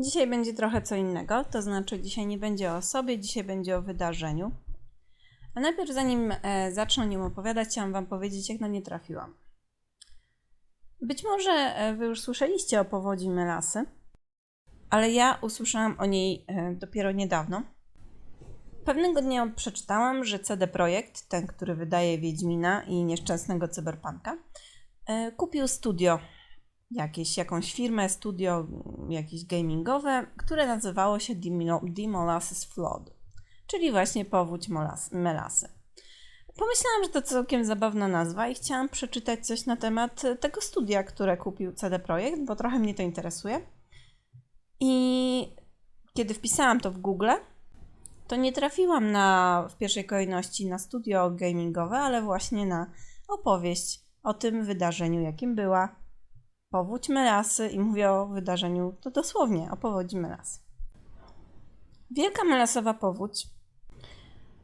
Dzisiaj będzie trochę co innego, to znaczy dzisiaj nie będzie o sobie, dzisiaj będzie o wydarzeniu. A najpierw, zanim e, zacznę nim opowiadać, chciałam Wam powiedzieć, jak na nie trafiłam. Być może e, Wy już słyszeliście o powodzi Melasy, ale ja usłyszałam o niej e, dopiero niedawno. Pewnego dnia przeczytałam, że CD Projekt, ten, który wydaje Wiedźmina i nieszczęsnego cyberpunka, kupił studio jakieś, jakąś firmę, studio jakieś gamingowe, które nazywało się The Molasses Flood, czyli właśnie powódź melasy. Pomyślałam, że to całkiem zabawna nazwa i chciałam przeczytać coś na temat tego studia, które kupił CD Projekt, bo trochę mnie to interesuje. I kiedy wpisałam to w Google, to nie trafiłam na, w pierwszej kolejności na studio gamingowe, ale właśnie na opowieść o tym wydarzeniu, jakim była powódź Melasy i mówię o wydarzeniu, to dosłownie o powodzi Melasy. Wielka Melasowa powódź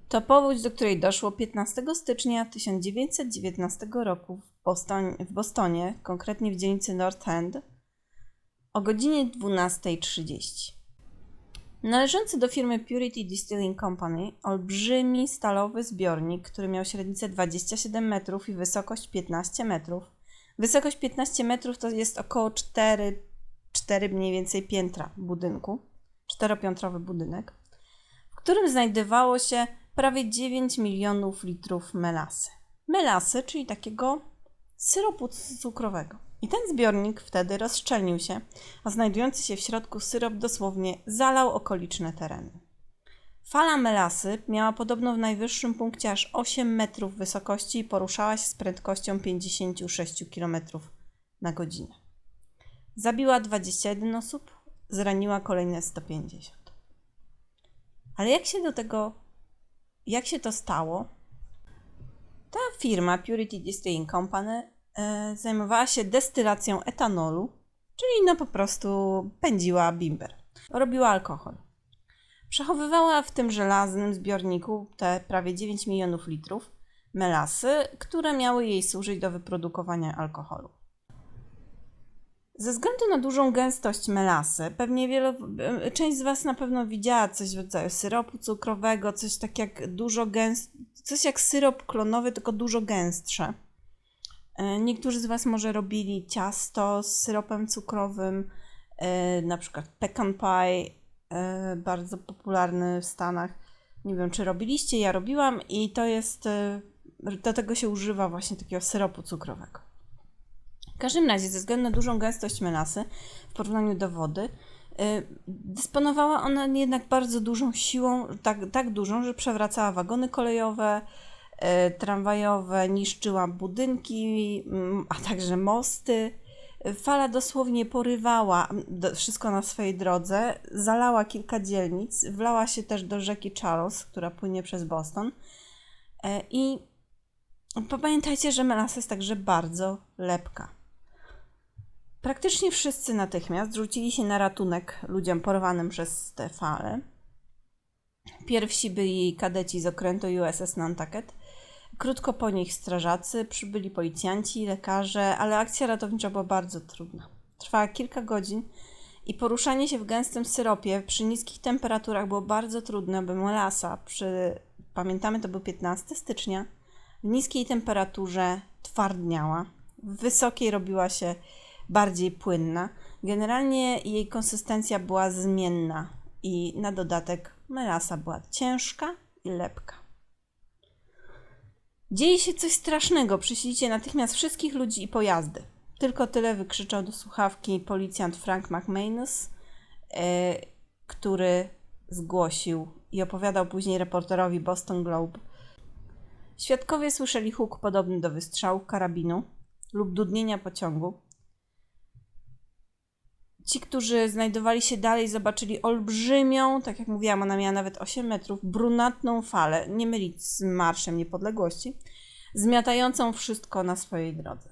to powódź, do której doszło 15 stycznia 1919 roku w, w Bostonie, konkretnie w dzielnicy North End, o godzinie 12.30. Należący do firmy Purity Distilling Company, olbrzymi stalowy zbiornik, który miał średnicę 27 metrów i wysokość 15 metrów, Wysokość 15 metrów to jest około 4, 4 mniej więcej piętra budynku, czteropiętrowy budynek, w którym znajdowało się prawie 9 milionów litrów melasy. Melasy, czyli takiego syropu cukrowego. I ten zbiornik wtedy rozszczelnił się, a znajdujący się w środku syrop dosłownie zalał okoliczne tereny. Fala melasy miała podobno w najwyższym punkcie aż 8 metrów wysokości i poruszała się z prędkością 56 km na godzinę. Zabiła 21 osób, zraniła kolejne 150. Ale jak się do tego, jak się to stało? Ta firma Purity Distilling Company e, zajmowała się destylacją etanolu, czyli no po prostu pędziła bimber. Robiła alkohol. Przechowywała w tym żelaznym zbiorniku te prawie 9 milionów litrów melasy, które miały jej służyć do wyprodukowania alkoholu. Ze względu na dużą gęstość melasy, pewnie wiele, część z Was na pewno widziała coś w rodzaju syropu cukrowego, coś tak jak dużo gęst, coś jak syrop klonowy, tylko dużo gęstsze. E, niektórzy z Was może robili ciasto z syropem cukrowym, e, na przykład pecan pie, E, bardzo popularny w Stanach. Nie wiem, czy robiliście, ja robiłam i to jest, e, do tego się używa właśnie takiego syropu cukrowego. W każdym razie, ze względu na dużą gęstość melasy w porównaniu do wody, e, dysponowała ona jednak bardzo dużą siłą, tak, tak dużą, że przewracała wagony kolejowe, tramwajowe, niszczyła budynki, a także mosty Fala dosłownie porywała wszystko na swojej drodze, zalała kilka dzielnic, wlała się też do rzeki Charles, która płynie przez Boston. E, I pamiętajcie, że melasa jest także bardzo lepka. Praktycznie wszyscy natychmiast rzucili się na ratunek ludziom porwanym przez te fale. Pierwsi byli kadeci z okrętu USS Nantucket – Krótko po nich strażacy, przybyli policjanci, lekarze, ale akcja ratownicza była bardzo trudna. Trwała kilka godzin i poruszanie się w gęstym syropie przy niskich temperaturach było bardzo trudne, by molasa przy, pamiętamy to był 15 stycznia, w niskiej temperaturze twardniała, w wysokiej robiła się bardziej płynna. Generalnie jej konsystencja była zmienna i na dodatek melasa była ciężka i lepka. Dzieje się coś strasznego, przyślijcie natychmiast wszystkich ludzi i pojazdy. Tylko tyle wykrzyczał do słuchawki policjant Frank McManus, yy, który zgłosił i opowiadał później reporterowi Boston Globe. Świadkowie słyszeli huk podobny do wystrzału karabinu lub dudnienia pociągu. Ci, którzy znajdowali się dalej, zobaczyli olbrzymią, tak jak mówiłam, ona miała nawet 8 metrów, brunatną falę, nie mylić z Marszem Niepodległości, zmiatającą wszystko na swojej drodze.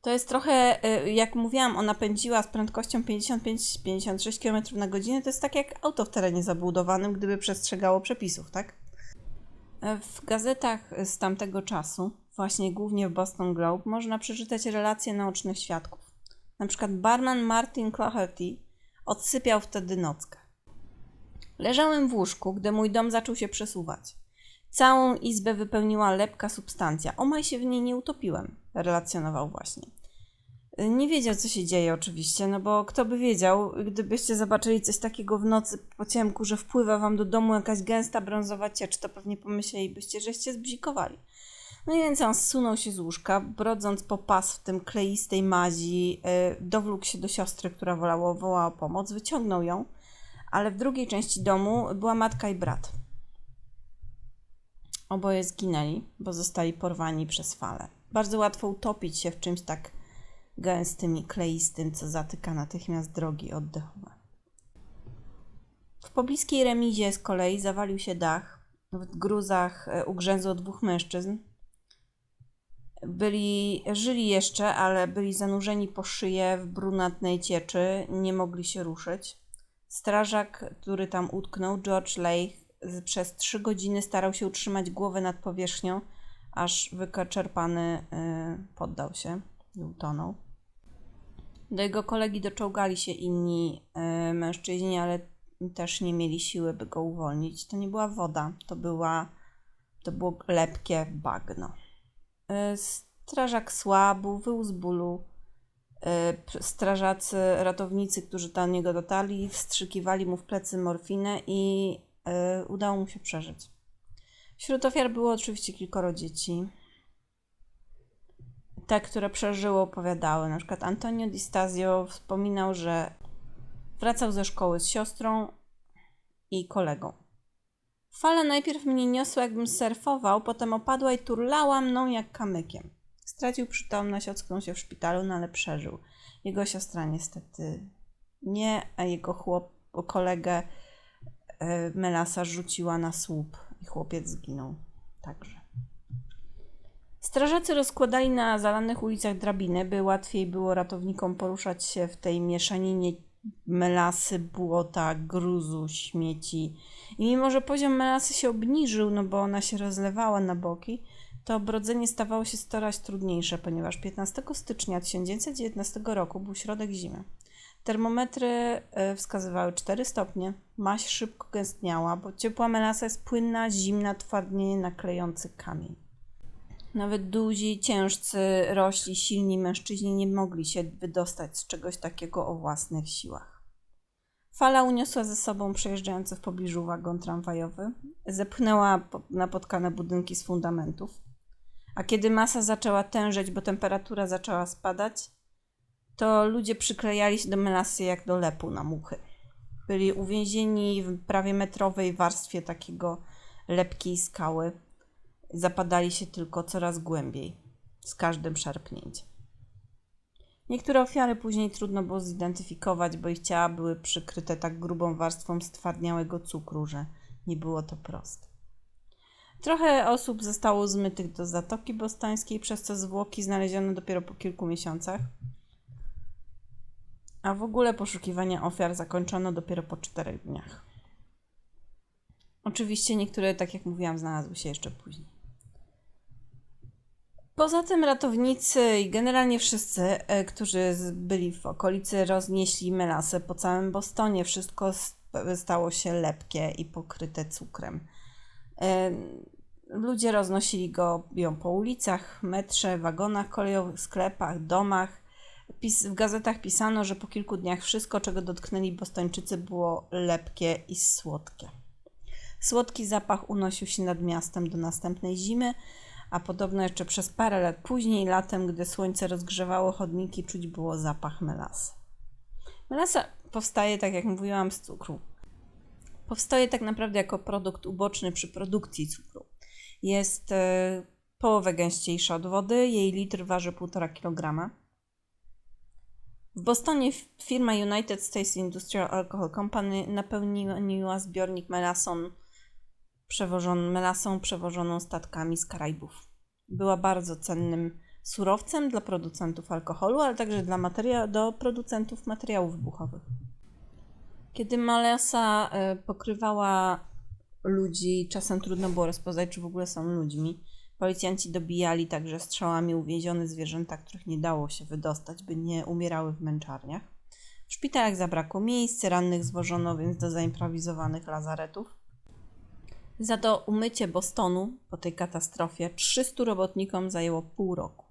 To jest trochę, y, jak mówiłam, ona pędziła z prędkością 55-56 km na godzinę. To jest tak jak auto w terenie zabudowanym, gdyby przestrzegało przepisów, tak? W gazetach z tamtego czasu, właśnie głównie w Boston Globe, można przeczytać relacje naocznych świadków. Na przykład barman Martin Claherty odsypiał wtedy nockę. Leżałem w łóżku, gdy mój dom zaczął się przesuwać. Całą izbę wypełniła lepka substancja. Omaj się w niej nie utopiłem, relacjonował właśnie. Nie wiedział, co się dzieje, oczywiście, no bo kto by wiedział, gdybyście zobaczyli coś takiego w nocy po ciemku, że wpływa wam do domu jakaś gęsta brązowa ciecz, to pewnie pomyślelibyście, żeście zbzikowali. No i więc on zsunął się z łóżka, brodząc po pas w tym kleistej mazi, yy, dowlókł się do siostry, która wolała, wołała o pomoc, wyciągnął ją, ale w drugiej części domu była matka i brat. Oboje zginęli, bo zostali porwani przez fale. Bardzo łatwo utopić się w czymś tak gęstym i kleistym, co zatyka natychmiast drogi oddechowe. W pobliskiej remizie z kolei zawalił się dach. W gruzach e, ugrzęzło dwóch mężczyzn. Byli, żyli jeszcze, ale byli zanurzeni po szyję w brunatnej cieczy, nie mogli się ruszyć. Strażak, który tam utknął, George z- przez trzy godziny starał się utrzymać głowę nad powierzchnią, aż wyczerpany y, poddał się i utonął. Do jego kolegi doczołgali się inni y, mężczyźni, ale też nie mieli siły, by go uwolnić. To nie była woda, to, była, to było lepkie bagno. Y, strażak słabł, wył z bólu. P- strażacy, ratownicy, którzy do niego dotarli, wstrzykiwali mu w plecy morfinę i y, udało mu się przeżyć. Wśród ofiar było oczywiście kilkoro dzieci. Te, które przeżyły, opowiadały. Na przykład Antonio Di Stasio wspominał, że wracał ze szkoły z siostrą i kolegą. Fala najpierw mnie niosła, jakbym surfował, potem opadła i turlała mną jak kamykiem. Stracił przytomność, ocknął się w szpitalu, no ale przeżył. Jego siostra niestety nie, a jego chłop, kolegę e, Melasa rzuciła na słup i chłopiec zginął także. Strażacy rozkładali na zalanych ulicach drabiny, by łatwiej było ratownikom poruszać się w tej mieszaninie melasy, błota, gruzu, śmieci. I mimo, że poziom melasy się obniżył, no bo ona się rozlewała na boki, to brodzenie stawało się coraz trudniejsze, ponieważ 15 stycznia 1919 roku był środek zimy. Termometry e, wskazywały 4 stopnie, maść szybko gęstniała, bo ciepła melasa jest płynna, zimna, twardnieje naklejący kamień. Nawet duzi, ciężcy, rośli, silni mężczyźni nie mogli się wydostać z czegoś takiego o własnych siłach. Fala uniosła ze sobą przejeżdżający w pobliżu wagon tramwajowy, zepchnęła po- napotkane budynki z fundamentów, a kiedy masa zaczęła tężeć, bo temperatura zaczęła spadać, to ludzie przyklejali się do melasy jak do lepu na muchy. Byli uwięzieni w prawie metrowej warstwie takiego lepkiej skały. Zapadali się tylko coraz głębiej, z każdym szarpnięciem. Niektóre ofiary później trudno było zidentyfikować, bo ich ciała były przykryte tak grubą warstwą stwardniałego cukru, że nie było to proste. Trochę osób zostało zmytych do Zatoki Bostońskiej, przez co zwłoki znaleziono dopiero po kilku miesiącach. A w ogóle poszukiwania ofiar zakończono dopiero po czterech dniach. Oczywiście niektóre, tak jak mówiłam, znalazły się jeszcze później. Poza tym ratownicy i generalnie wszyscy, e, którzy byli w okolicy, roznieśli melasę po całym Bostonie. Wszystko stało się lepkie i pokryte cukrem. E, Ludzie roznosili go ją po ulicach, metrze, wagonach kolejowych, sklepach, domach. W gazetach pisano, że po kilku dniach wszystko, czego dotknęli Bostończycy, było lepkie i słodkie. Słodki zapach unosił się nad miastem do następnej zimy, a podobno jeszcze przez parę lat później, latem, gdy słońce rozgrzewało chodniki, czuć było zapach melasy. Melasa powstaje, tak jak mówiłam, z cukru. Powstaje tak naprawdę jako produkt uboczny przy produkcji cukru. Jest e, połowę gęściejsza od wody, jej litr waży 1,5 kg. W Bostonie firma United States Industrial Alcohol Company napełniła zbiornik melason przewożoną, melasą przewożoną statkami z Karaibów. Była bardzo cennym surowcem dla producentów alkoholu, ale także dla materia- do producentów materiałów wybuchowych. Kiedy melasa e, pokrywała ludzi, czasem trudno było rozpoznać, czy w ogóle są ludźmi, Policjanci dobijali także strzałami uwięzione zwierzęta, których nie dało się wydostać, by nie umierały w męczarniach. W szpitalach zabrakło miejsc, rannych zwożono więc do zaimprowizowanych lazaretów. Za to umycie Bostonu po tej katastrofie 300 robotnikom zajęło pół roku.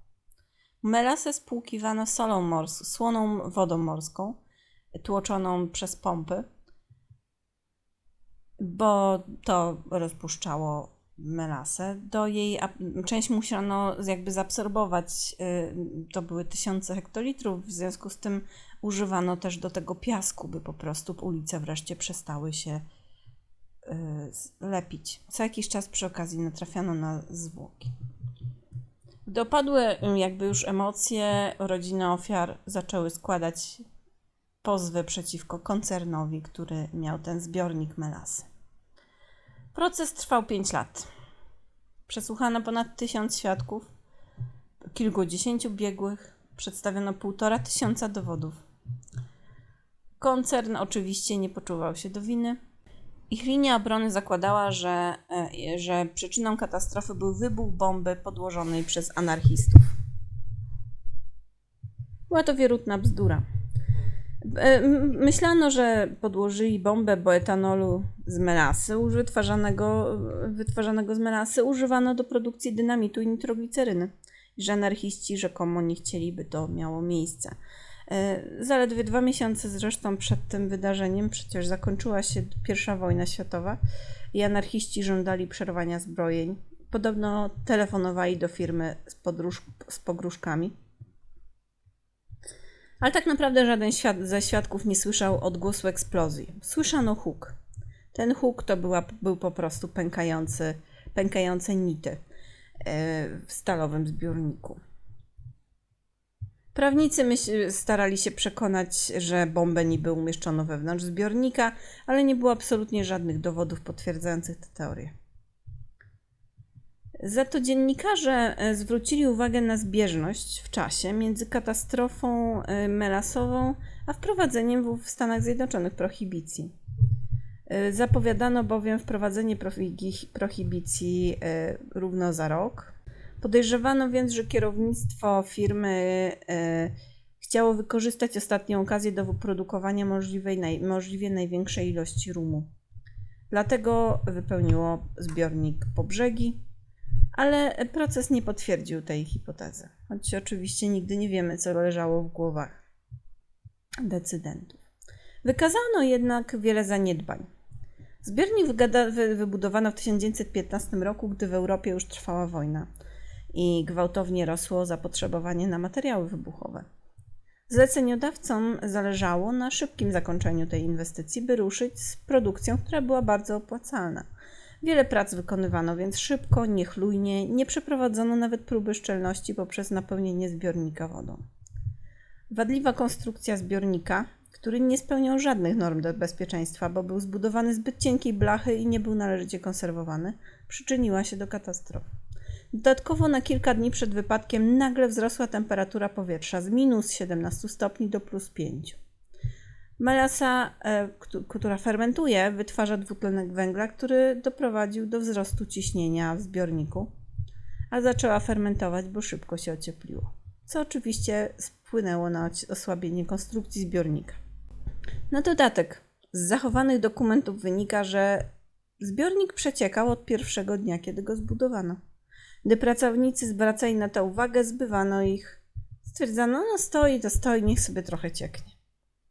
Melasę spłukiwano solą morską, słoną wodą morską, tłoczoną przez pompy, bo to rozpuszczało melasę. Do jej część musiano jakby zaabsorbować. y, To były tysiące hektolitrów, w związku z tym używano też do tego piasku, by po prostu ulice wreszcie przestały się lepić. Co jakiś czas przy okazji natrafiano na zwłoki. Gdy opadły y, jakby już emocje, rodziny ofiar zaczęły składać pozwy przeciwko koncernowi, który miał ten zbiornik melasy. Proces trwał 5 lat. Przesłuchano ponad tysiąc świadków, kilkudziesięciu biegłych, przedstawiono półtora tysiąca dowodów. Koncern oczywiście nie poczuwał się do winy. Ich linia obrony zakładała, że, e, że przyczyną katastrofy był wybuch bomby podłożonej przez anarchistów. Była to wierutna bzdura. E, Myślano, że podłożyli bombę, bo etanolu z melasy, wytwarzanego, wytwarzanego z melasy, używano do produkcji dynamitu i nitrogliceryny. I że anarchiści rzekomo nie chcieli, by to miało miejsce. E, Zaledwie dwa miesiące zresztą przed tym wydarzeniem przecież zakończyła się I wojna światowa i anarchiści żądali przerwania zbrojeń. Podobno telefonowali do firmy z, podróż, z pogróżkami. Ale tak naprawdę żaden świad ze świadków nie słyszał odgłosu eksplozji. Słyszano huk. Ten huk to była, był po prostu pękający, pękające nity e, w stalowym zbiorniku. Prawnicy starali się przekonać, że bombę niby umieszczono wewnątrz zbiornika, ale nie było absolutnie żadnych dowodów potwierdzających tę teorię. Za to dziennikarze e, zwrócili uwagę na zbieżność w czasie między katastrofą e, melasową a wprowadzeniem w Stanach Zjednoczonych prohibicji. E, Zapowiadano bowiem wprowadzenie prohi- prohibicji równo za rok. Podejrzewano więc, że kierownictwo firmy e, chciało wykorzystać ostatnią okazję do wyprodukowania możliwej, naj, możliwie największej ilości rumu. Dlatego wypełniło zbiornik po brzegi, ale proces nie potwierdził tej hipotezy, choć oczywiście nigdy nie wiemy, co leżało w głowach decydentów. Wykazano jednak wiele zaniedbań. Zbiornik wybudowano w 1915 roku, gdy w Europie już trwała wojna i gwałtownie rosło zapotrzebowanie na materiały wybuchowe. Zleceniodawcom zależało na szybkim zakończeniu tej inwestycji, by ruszyć z produkcją, która była bardzo opłacalna. Wiele prac wykonywano więc szybko, niechlujnie, nie przeprowadzono nawet próby szczelności poprzez napełnienie zbiornika wodą. Wadliwa konstrukcja zbiornika, który nie spełniał żadnych norm bezpieczeństwa, bo był zbudowany zbyt cienkiej blachy i nie był należycie konserwowany, przyczyniła się do katastrofy. Dodatkowo na kilka dni przed wypadkiem nagle wzrosła temperatura powietrza z minus 17 stopni do plus 5. Melasa, e, któ- która fermentuje, wytwarza dwutlenek węgla, który doprowadził do wzrostu ciśnienia w zbiorniku, a zaczęła fermentować, bo szybko się ociepliło, co oczywiście wpłynęło na osłabienie konstrukcji zbiornika. Na dodatek, z zachowanych dokumentów wynika, że zbiornik przeciekał od pierwszego dnia, kiedy go zbudowano. Gdy pracownicy zwracali na to uwagę, zbywano ich. Stwierdzano, no stoi, to stoi, niech sobie trochę cieknie.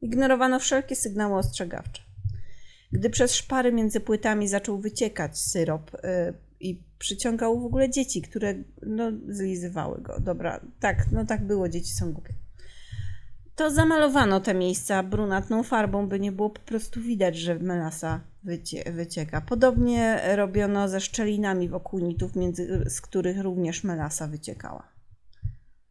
Ignorowano wszelkie sygnały ostrzegawcze. Gdy przez szpary między płytami zaczął wyciekać syrop y, i przyciągał w ogóle dzieci, które no, zlizywały go. Dobra, tak, no tak było, dzieci są głupie. To zamalowano te miejsca brunatną farbą, by nie było po prostu widać, że melasa wycie, wycieka. Podobnie robiono ze szczelinami wokół nitów, między, z których również melasa wyciekała.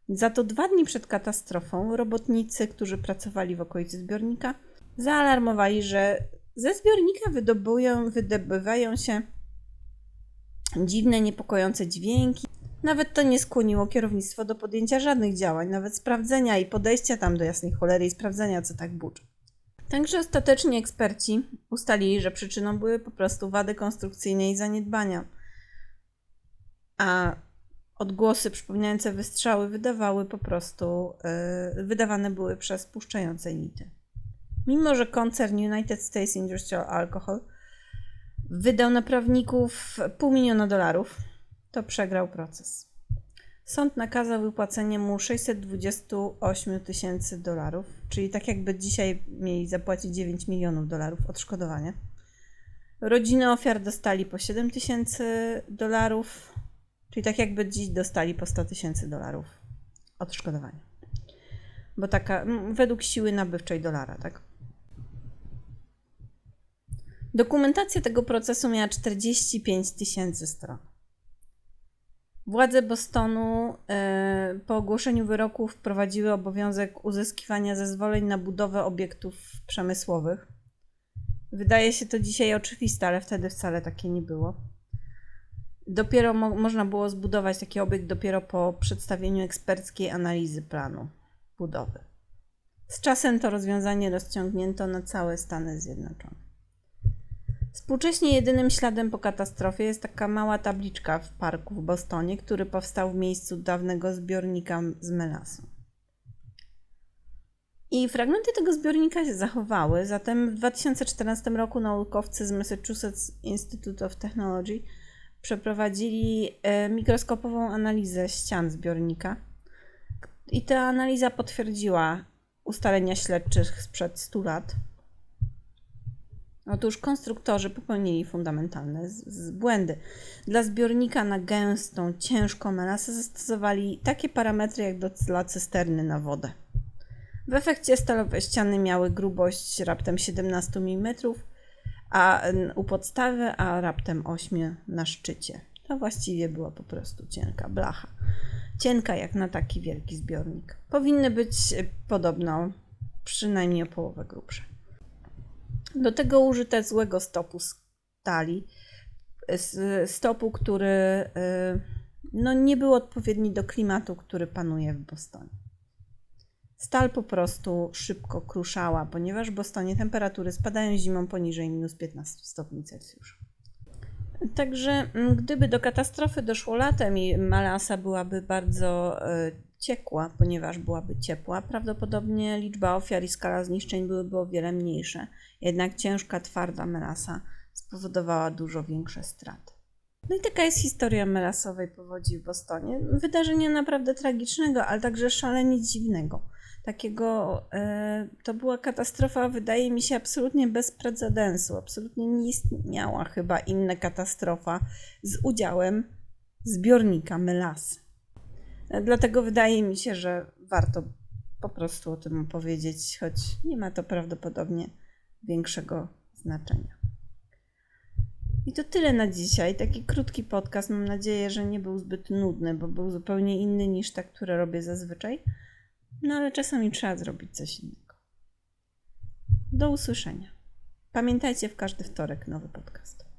Za to dwa dni przed katastrofą robotnicy, którzy pracowali w okolicy zbiornika, zaalarmowali, że ze zbiornika wydobywają się dziwne, niepokojące dźwięki. Nawet to nie skłoniło kierownictwo do podjęcia żadnych działań, nawet sprawdzenia i podejścia tam do jasnej cholery i sprawdzenia, co tak buczy. Także ostatecznie eksperci ustalili, że przyczyną były po prostu wady konstrukcyjne i zaniedbania. A odgłosy przypominające wystrzały wydawały po prostu, yy, wydawane były przez puszczające nity. Mimo, że koncern United States Industrial Alcohol wydał na prawników pół miliona dolarów, to przegrał proces. Sąd nakazał wypłacenie mu 628 tysięcy dolarów, czyli tak jakby dzisiaj mieli zapłacić 9 milionów dolarów odszkodowania. Rodziny ofiar dostali po 7 tysięcy dolarów, czyli tak jakby dziś dostali po 100 tysięcy dolarów odszkodowania. Bo taka, według siły nabywczej dolara, tak? Dokumentacja tego procesu miała 45 tysięcy stron. Władze Bostonu e, po ogłoszeniu wyroku wprowadziły obowiązek uzyskiwania zezwoleń na budowę obiektów przemysłowych. Wydaje się to dzisiaj oczywiste, ale wtedy wcale takie nie było. Dopiero mo- można było zbudować taki obiekt dopiero po przedstawieniu eksperckiej analizy planu budowy. Z czasem to rozwiązanie rozciągnięto na całe Stany Zjednoczone. Współcześnie jedynym śladem po katastrofie jest taka mała tabliczka w parku w Bostonie, który powstał w miejscu dawnego zbiornika z melasu. I fragmenty tego zbiornika się zachowały, zatem w 2014 roku naukowcy z Massachusetts Institute of Technology przeprowadzili e, mikroskopową analizę ścian zbiornika. I ta analiza potwierdziła ustalenia śledczych sprzed 100 lat. Otóż konstruktorzy popełnili fundamentalne z, z błędy. Dla zbiornika na gęstą, ciężką melasę zastosowali takie parametry jak do, dla cysterny na wodę. W efekcie stalowe ściany miały grubość raptem 17 mm, a u podstawy, a raptem 8 na szczycie. To właściwie była po prostu cienka blacha. Cienka jak na taki wielki zbiornik. Powinny być podobno przynajmniej o połowę grubsze. Do tego użyte złego stopu stali, stopu, który y, no, nie był odpowiedni do klimatu, który panuje w Bostonie. Stal po prostu szybko kruszała, ponieważ w Bostonie temperatury spadają zimą poniżej minus 15 stopni Celsjusza. Także mm, gdyby do katastrofy doszło latem i Malasa byłaby bardzo y, ciekła, ponieważ byłaby ciepła, prawdopodobnie liczba ofiar i skala zniszczeń byłyby o wiele mniejsze. Jednak ciężka, twarda melasa spowodowała dużo większe straty. No i taka jest historia melasowej powodzi w Bostonie. Wydarzenia naprawdę tragicznego, ale także szalenie dziwnego. Takiego, e, to była katastrofa, wydaje mi się, absolutnie bez precedensu. Absolutnie nie istniała chyba inna katastrofa z udziałem zbiornika melasy. Dlatego wydaje mi się, że warto po prostu o tym opowiedzieć, choć nie ma to prawdopodobnie większego znaczenia. I to tyle na dzisiaj. Taki krótki podcast. Mam nadzieję, że nie był zbyt nudny, bo był zupełnie inny niż te, które robię zazwyczaj. No ale czasami trzeba zrobić coś innego. Do usłyszenia. Pamiętajcie w każdy wtorek nowy podcast.